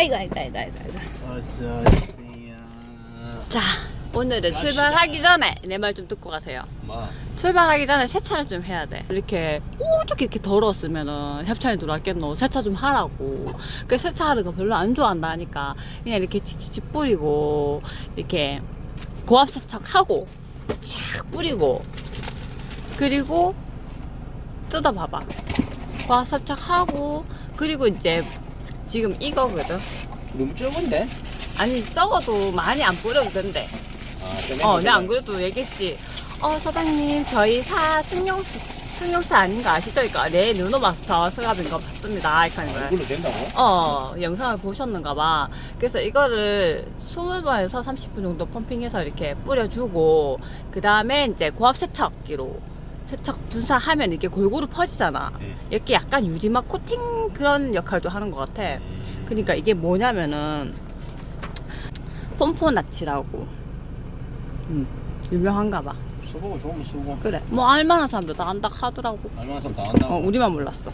아이고 아이고 아이고 아이고. 아이고. 어서 오세요. 자 오늘은 갑시다. 출발하기 전에 내 말 좀 듣고 가세요. 뭐? 출발하기 전에 세차를 좀 해야 돼. 이렇게 오죽 이렇게 더러웠으면은 협찬이 들어왔겠노. 세차 좀 하라고. 그 세차하는 거 별로 안 좋아한다 하니까 그냥 이렇게 치치치 뿌리고 이렇게 고압 세척하고 착 뿌리고 그리고 뜯어봐봐. 고압 세척하고 그리고 이제 지금 이거거든. 너무 적은데? 아니 적어도 많이 안 뿌려도 된대. 아, 좀 어, 내가 안 그래도 얘기했지. 어, 사장님, 저희 사 승용, 승용차 아닌 거 아시죠? 그러니까, 네, 누노마스터 스갑인 거 봤습니다. 이렇게 하는 거야. 이걸로 된다고? 어, 영상을 보셨는가 봐. 그래서 이거를 20번에서 30분 정도 펌핑해서 이렇게 뿌려주고, 그 다음에 이제 고압 세척기로 세척 분사하면 이게 골고루 퍼지잖아. 네. 이렇게 약간 유리막 코팅 그런 역할도 하는 것 같아. 음. 그러니까 이게 뭐냐면은 폼포나치라고 음, 유명한가 봐 수고 좋으면 수고. 그래 뭐 알만한 사람들 다 안다 하더라고 얼마나 좀 나간다고? 어, 우리만 몰랐어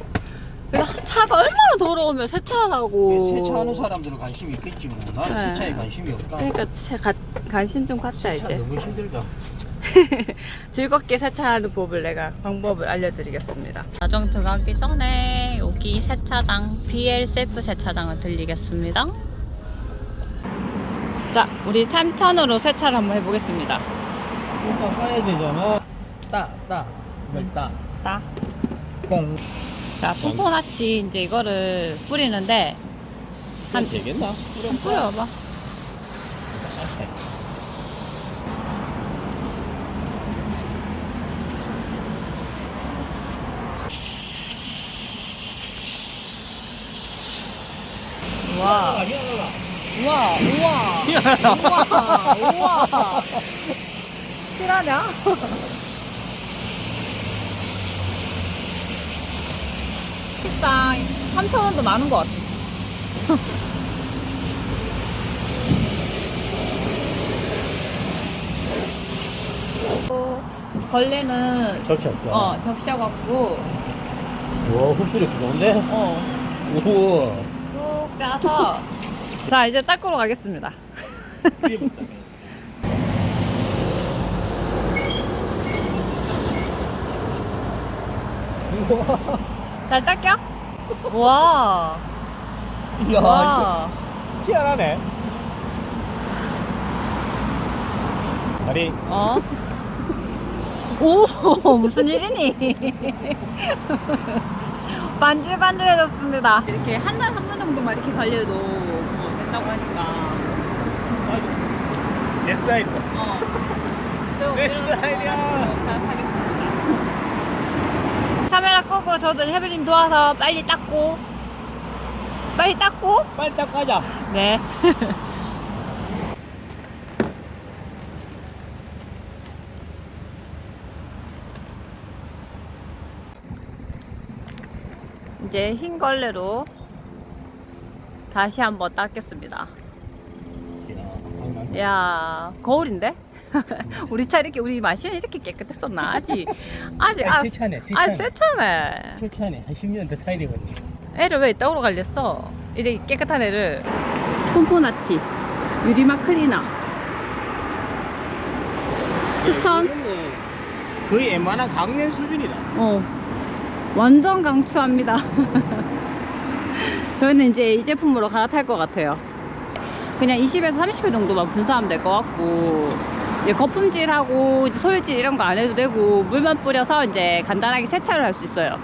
그래서 차가 얼마나 더러우면 세차하라고 세차하는 사람들은 관심이 있겠지 뭐. 나는 네. 세차에 관심이 없다. 그러니까 세- 가- 관심 좀 갖자 이제 너무 힘들다. 즐겁게 세차하는 법을 내가 방법을 알려드리겠습니다. 자정 들어가기 전에 여기 세차장 BL 셀프 세차장을 들리겠습니다. 자, 우리 3천으로 세차를 한번 해보겠습니다. 일단 까야 되잖아. 따, 따. 이걸 따. 따. 꽁. 자, 폼포나치 이제 이거를 뿌리는데 한- 한 되겠나? 좀 뿌려봐. 우와, 우와, 우와, 우와, 우와. 실하냐? 식당 3,000원도 많은 것 같아. 또 걸레는 적셨어. 어 적셔갖고 와, 흡수력 좋은데? 어. 꾹 짜서 자 이제 닦으러 가겠습니다. 잘 닦여? 와. 이야, 와. 이거 희한하네. 다리. 어? 오 무슨 일이니? 반질반질해졌습니다. 이렇게 한 달 한 번 정도만 이렇게 관리해도 뭐 된다고 하니까. 내 스타일이다. 어. 또내 이런 스타일이야. 카메라 끄고 저도 혜빈님 도와서 빨리 닦고 빨리 닦고 빨리 딱 가자. 네. 이제 흰 걸레로 다시 한번 닦겠습니다. 야 거울인데? 우리 차 이렇게 우리 마신 이렇게 깨끗했었나? 아직 아직 아, 세차네, 아 세차네. 세차네. 세차네. 한 10년 더 타야 되거든. 애를 왜 이따구로 갈렸어? 이렇게 깨끗한 애를 폼포나치 유리막 클리너 추천 거의 웬만한 강연 수준이다. 어 완전 강추합니다. 저희는 이제 이 제품으로 갈아탈 것 같아요. 그냥 20에서 30회 정도만 분사하면 될 것 같고 이제 거품질하고 소일질 이런 거 안 해도 되고 물만 뿌려서 이제 간단하게 세차를 할 수 있어요.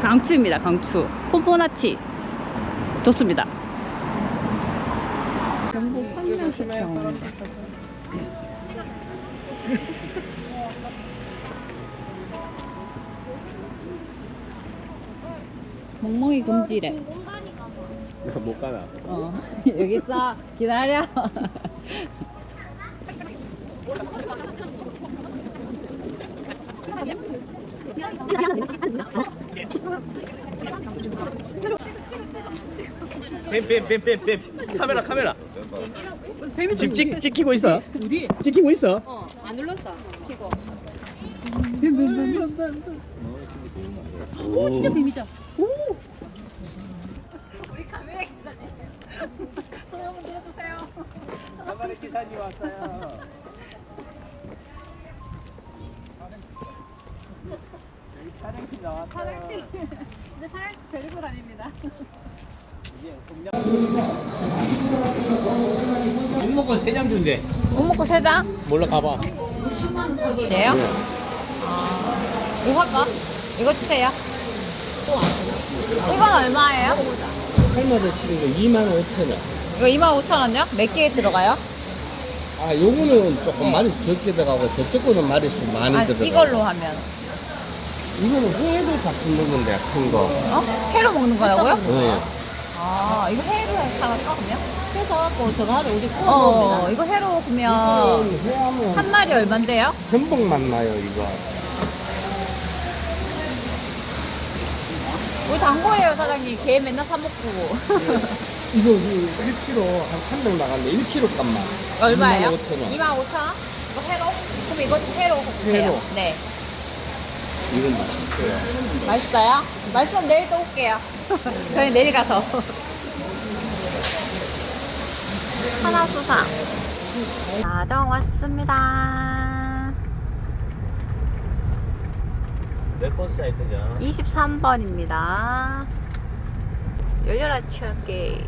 강추입니다 강추. 폼포나치 좋습니다. 전북 천년식평 멍멍이 금지래 못 가나. 어 여기 있어 기다려 뱀뱀뱀뱀뱀 카메라 카메라. 뱀이 지금 찍, 찍히고 있어? 어디? 찍히고 있어? 어안 눌렀어 키고 오오 진짜 뱀이다 우리 카메라 기사님. 손 한번 들어주세요. 가발의 기사님 왔어요. 여기 촬영팀 나왔어요. 사장님. 근데 사장님 데리고 다닙니다. 이게 먹고 세장 준대. 못 먹고 세자. 몰라 가봐. 이래요? 아. 뭐 살까? 이거 주세요. 이건 얼마예요? 할마다 시는 거 2만 5천 원. 이거 25,000원요? 몇개 들어가요? 아, 요거는 조금 마리수 적게 들어가고 저쪽 거는 마리수 많이 아, 들어가고. 이걸로 하면. 이거는 회도 작품 먹는데 큰 거. 어? 회로 먹는 거라고요? 네. 아, 이거 회로 사갈까, 그러면? 뭐 저거 하루 우리 구워 어, 먹습니다. 이거 회로 회하면 한 마리 얼만데요? 전복 맛나요 이거. 우리 단골이에요, 사장님. 게 맨날 사 먹고. 이거 1kg 한 300 나갔는데 1kg 값만. 얼마예요? 25,000원. 25,000원? 이거 회로? 그럼 이거 회로 주세요. 회로. 네. 이건 맛있어요. 맛있어요? 맛있으면 내일 또 올게요. 저희 내일 가서. 하나 수상. 자정 왔습니다. 몇 번 사이트냐? 23번입니다. 열려라 취할게.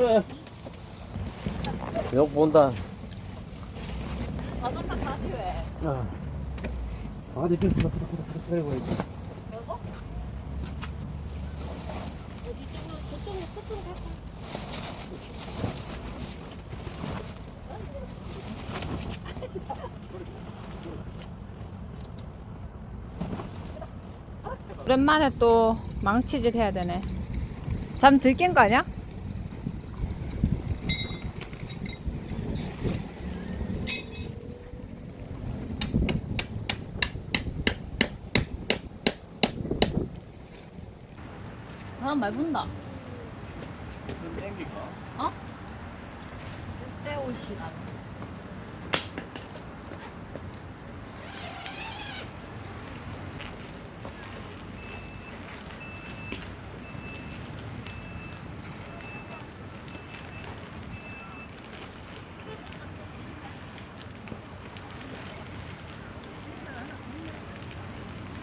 열... 욕 본다. 자전거 다시 왜? 아, 아, 내 편, 그리고 이제. 오랜만에 또 망치질 해야 되네. 잠 들깬 거 아니야? 바람 많이 분다. 어? 새 옷이다.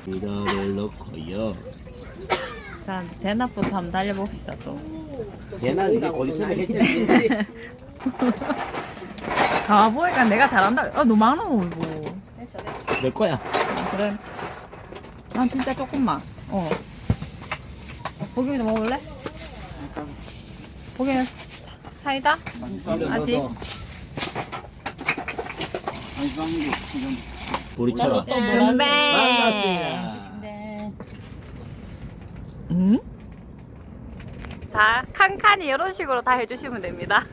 이거를 넣고요. 자, 대낮부터 한번 달려봅시다, 또. 얘는 이제 곧 있으면 해체지. 가보니까 내가 잘한다. 아, 너무 많아, 이거. 됐어, 됐어. 내 거야. 그래. 난 진짜 조금만. 어. 고기 좀 먹을래? 고기는 사이다? 아직? 우리처럼. 금배. 반갑습니다. 네. 응? 다 칸칸이 이런 식으로 다 해주시면 됩니다.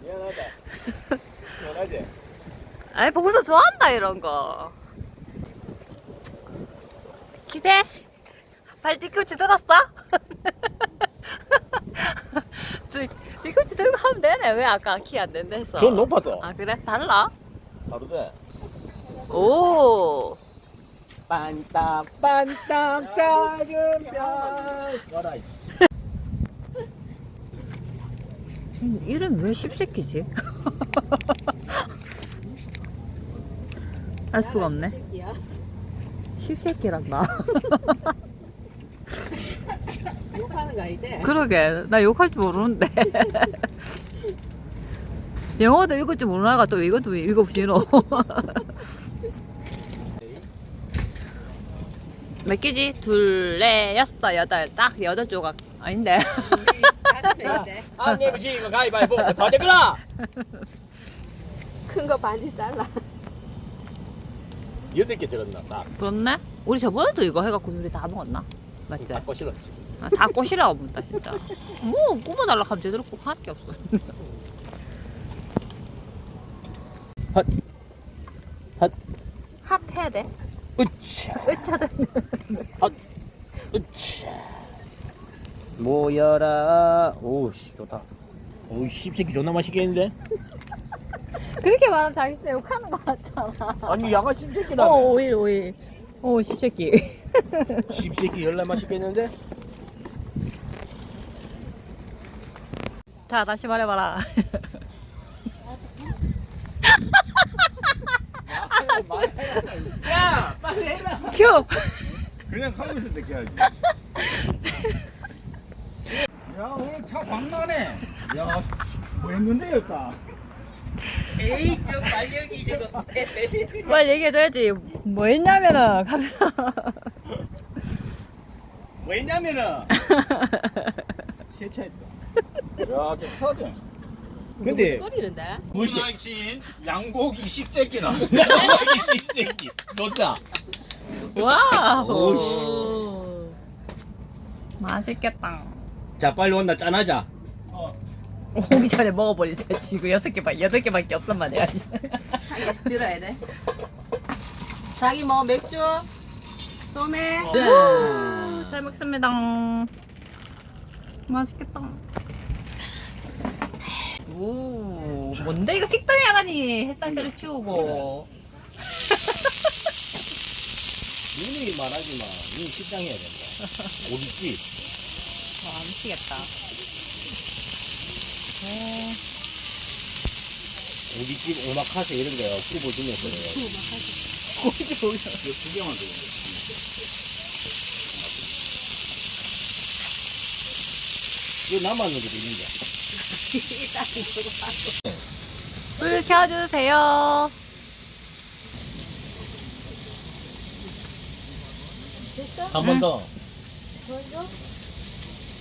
미안하다. 미안하지? 아이, 보고서 좋아한다, 이런 거. 기대? 발 뒤꿈치 들었어? 저 뒤꿈치 들고 하면 되네. 왜 아까 키 안 된다 했어? 그건 높아도. 아, 그래? 달라? 바로 돼. 오! 빤땀 빤땀 작은 별. 와라. 이름 왜 십새끼지? 알 수가 없네. 새끼야. 십새끼란다. 욕하는 거 이제. 그러게 나 욕할 줄 모르는데 영어도 읽을 줄 모르나가 또 이것도 읽어보시노 몇 개지? 둘, 넷, 여섯, 여덟 딱 여덟 조각 아닌데. 안 내면 지금 가위바위보. 큰거 반지 잘라. 여덟 개 적었나 딱. 그렇네? 우리 저번에도 이거 해갖고 우리 다 먹었나? 맞지? 다 꼬실었지. 아, 다 꼬시라고 본다 진짜 뭐 굽어달라 하면 제대로 굽 하는 게 없어 핫. 핫. 핫 해야 돼? 으차. 으차다 으차. 모여라. 오씨 좋다. 오 씹새끼 존나 맛있겠는데? 그렇게 말하면 자기 진짜 욕하는 거 같잖아 아니 양아 씹새끼다. 어 오일 오일 오 십새끼 씹새끼 열나 맛있겠는데? 자 다시 말해봐라 야 빨리 큐 그냥 하고 있을 때 깨야지. 야 오늘 차 광나네. 야, 뭐 했는데 였다. 에이 저 말력이 저거. 빨리 얘기해줘야지 뭐 했냐면은 가면서 왜냐면은 세차했다. 야, 저 터져. 근데? 무신 양고기 씹새끼나. 양고기 씹새끼. 좋다. 와우 오. 맛있겠다 자 빨리 온다 짠하자. 오기 전에 먹어버리자 지금 여섯 개밖에 여덟 개밖에 없단 말이야 한 개씩 들어야 돼. 자기 뭐 맥주? 소맥? 우, 잘 먹습니다 맛있겠다 오 뭔데 이거 식당에 가니 햇상들을 치우고 누님이 말하지만 니 식당 해야 된다. 오리집. 와 미치겠다 오리집 오마카세 이런 거 굽어주면서 그래요. 고기 보여 두 개만 더. 이거 남았는 것도 있는데. 불 켜주세요 한 번 더.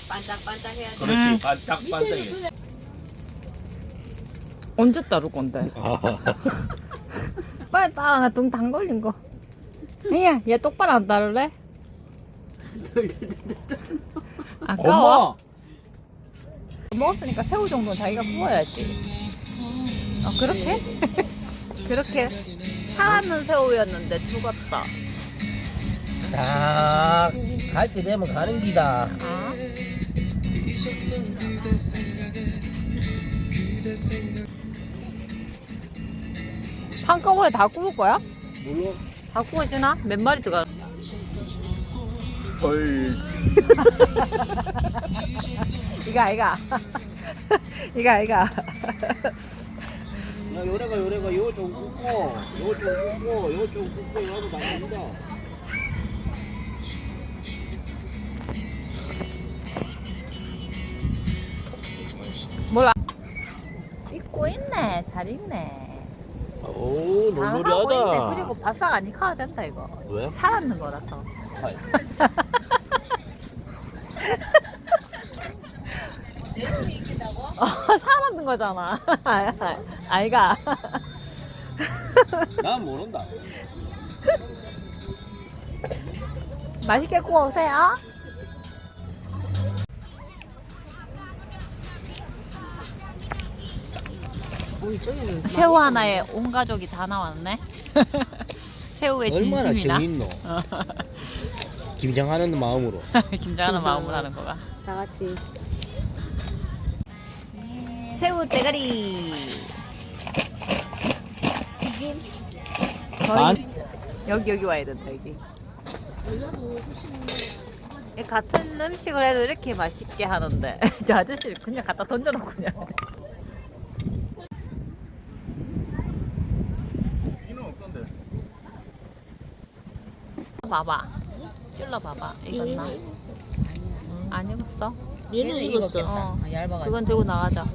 반짝반짝 해야지. 그렇지. 음. 반짝 반짝이. 언제 따를 건데 빨리 따라 나등당 걸린 거 얘, 얘 똑바로 안 따를래? 아까워 엄마. 먹었으니까 새우 정도는 자기가 구워야지 어 그렇게? 그렇게 살았는 새우였는데 죽었다 자, 갈때 되면 가는 기다. 아? 한꺼번에 다 구울 거야? 물론. 다 구워지나? 몇 마리 들어가? 헐. 이가 이가 이가 이가 야, 요래가 요래가 요거 좀 굽고, 요거 좀 굽고, 요거 좀 굽고, 이러고 나갑니다. 몰라. 입고 있네. 잘 있네. 오, 잘하고 있네. 그리고 바싹 안 익혀야 된다 이거. 왜? 살았는 거라서. 아이. 어, 살았는 거잖아. 아이가. 난 모른다. 맛있게 구워 오세요 새우 하나에 온 가족이 다 나왔네. 새우의 얼마나 진심이나. 정 있노? 김장하는 마음으로. 김장하는 마음으로 하는 거가. 다 같이. 새우 대가리. 튀김? 반. 여기 여기 와야 된다 여기. 이 같은 음식을 해도 이렇게 맛있게 하는데. 저 아저씨 그냥 갖다 던져놓고 그냥 이는 어떤데? 봐봐 찔러 봐봐 익었나 안 익었어 얘는 익었어. 어. 아, 얇아가지고. 그건 들고 나가자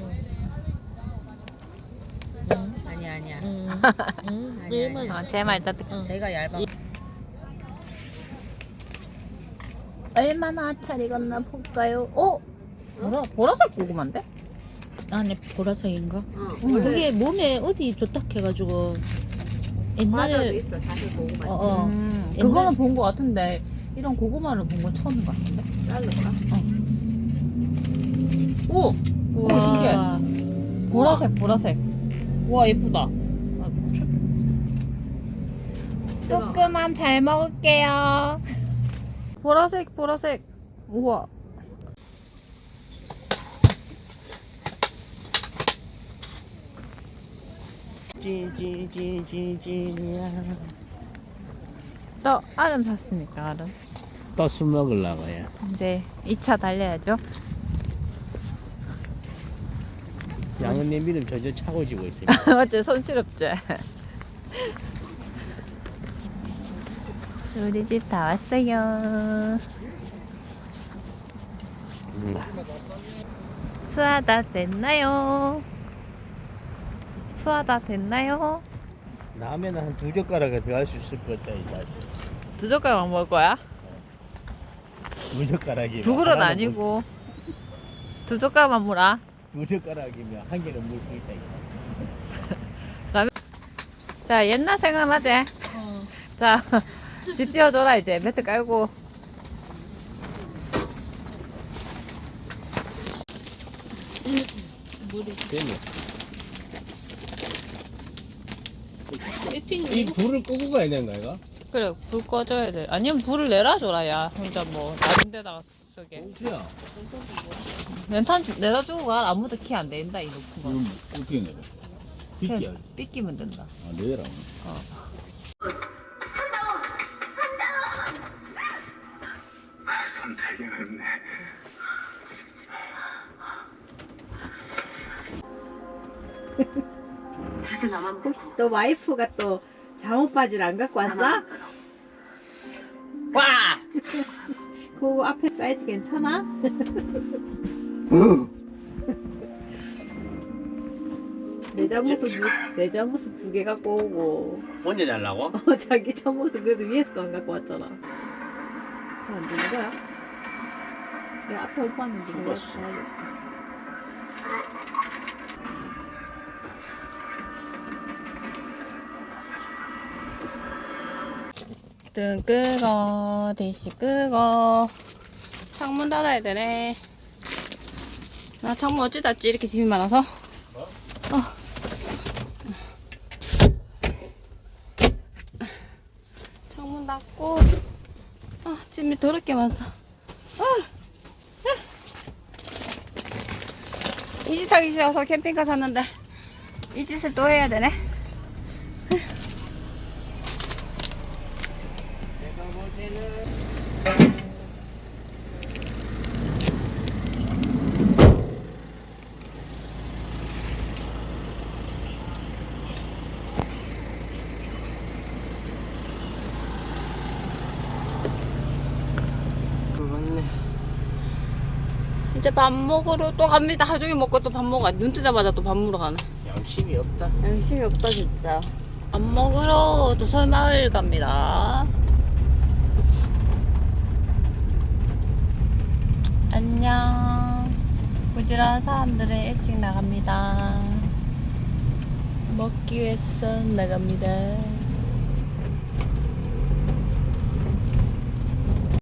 아니야, 아니야. 음. 아니야, 아니야. 어, 제말 일단 듣 제가 얇아. 얼마나 잘 익었나 볼까요? 어? 보라, 보라색 고구마인데? 안에 보라색인가? 어, 그게 몸에 어디 좋다 해가지고 옛날에 과자도 있어. 다시 고구마. 어, 어. 음, 옛날- 그거는 본 거 같은데 이런 고구마를 본 건 처음인 것 같은데. 자를까? 오, 오 신기해. 보라색 보라색. 와 예쁘다. 아, 조금만 잘 먹을게요. 보라색 보라색. 우와. 찌찌찌찌찌야. 또 아름 샀으니까 아름. 또 술 먹으려고요. 이제 2차 달려야죠. 양은님 믿음 전혀 차고 지고 있습니다. 맞지 손실없지. 우리 집 다 왔어요. 수화 다 됐나요? 수화 다 됐나요? 라면 한두 젓가락에 들어갈 수 있을 것 같다 이 자식. 두 젓가락 먹을 거야? 두 젓가락이면 두 그릇 아니고 두 젓가락만 물어. 물- 두 젓가락이면 한 개는 물수 있다 이거. 자 옛날 생각나지? 자 집 지어줘라 이제 매트 깔고 됐네. 이 불을 끄고 가야 되는 거야 이거? 그래 불 꺼줘야 돼 아니면 불을 내려줘라 야 혼자 뭐 다른 데다가 쓰게. 렌탄 주- 내려주고 가 아무도 키안 된다 이 높은 거 이건 어떻게 내려? 빗기야. 그냥 삐끼면 된다 아, 내라. 선 혹시 너 와이프가 또 잠옷 바지를 안 갖고 왔어? 와! 그 앞에 사이즈 괜찮아? 내 잠옷은 두, 내 잠옷은 두 개 갖고 오고 혼자 잘라고? 어, 자기 잠옷은 그래도 위에서 거안 갖고 왔잖아. 잘안 되는 거야? 내 앞에 오빠는 누가 죽었어. 가야겠다. 등 끄고 디시 끄고 창문 닫아야 되네. 나 창문 어찌 닫지? 이렇게 짐이 많아서. 어. 창문 닫고. 아 짐이 더럽게 많았어. 이짓 하기 싫어서 캠핑카 샀는데 이 짓을 또 해야 되네. 이제 밥 먹으러 또 갑니다. 하중에 먹고 또 밥 먹어. 눈 뜨자마자 또 밥 먹으러 가네. 양심이 없다. 양심이 없다 진짜. 밥 먹으러 또 설마을 갑니다. 안녕. 부지런한 사람들은 일찍 나갑니다. 먹기 위해서 나갑니다.